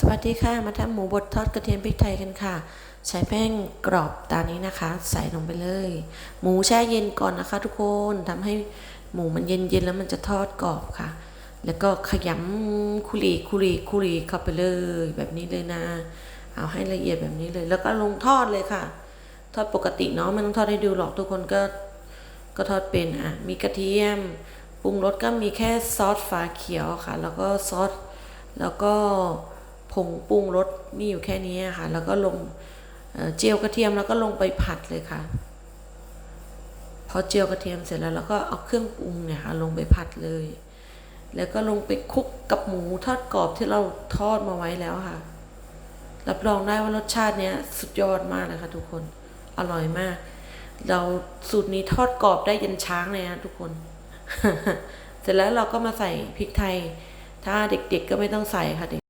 สวัสดีค่ะ มาทำหมูบดทอดกระเทียมพริกไทยกันค่ะ ใช้แป้งกรอบตามนี้นะคะ ใส่ลงไปเลย หมูแช่เย็นก่อนนะคะ ทุกคนทำให้หมูมันเย็นๆแล้วมันจะทอดกรอบค่ะ แล้วก็ขยำคุรีคุรีคุรีเข้าไปเลยแบบนี้เลยนะ เอาให้ละเอียดแบบนี้เลย แล้วก็ลงทอดเลยค่ะ ทอดปกติเนาะไมันต้องทอดให้ดูหรอกทุกคนก็ก็ทอดเป็นอะ มีกระเทียมปรุงรสก็มีแค่ซอสฝาเขียวค่ะ แล้วก็ซอสแล้วก็ งปรุงรสมีอยู่แค่นี้ค่ะ แล้วก็ลงเเจียวกระเทียมแล้วก็ลงไปผัดเลยค่ะ พอเจียวกระเทียมเสร็จแล้วเราก็เอาเครื่องปรุงเนี่ยค่ะลงไปผัดเลย แล้วก็ลงไปคลุกกับหมูทอดกรอบที่เราทอดมาไว้แล้วค่ะ รับรองได้ว่ารสชาติเนี้ยสุดยอดมากเลยค่ะทุกคน อร่อยมาก เราสูตรนี้ทอดกรอบได้ยันช้างเลยนะทุกคน เสร็จแล้วเราก็มาใส่พริกไทย ถ้าเด็กๆก็ไม่ต้องใส่ค่ะเด็ก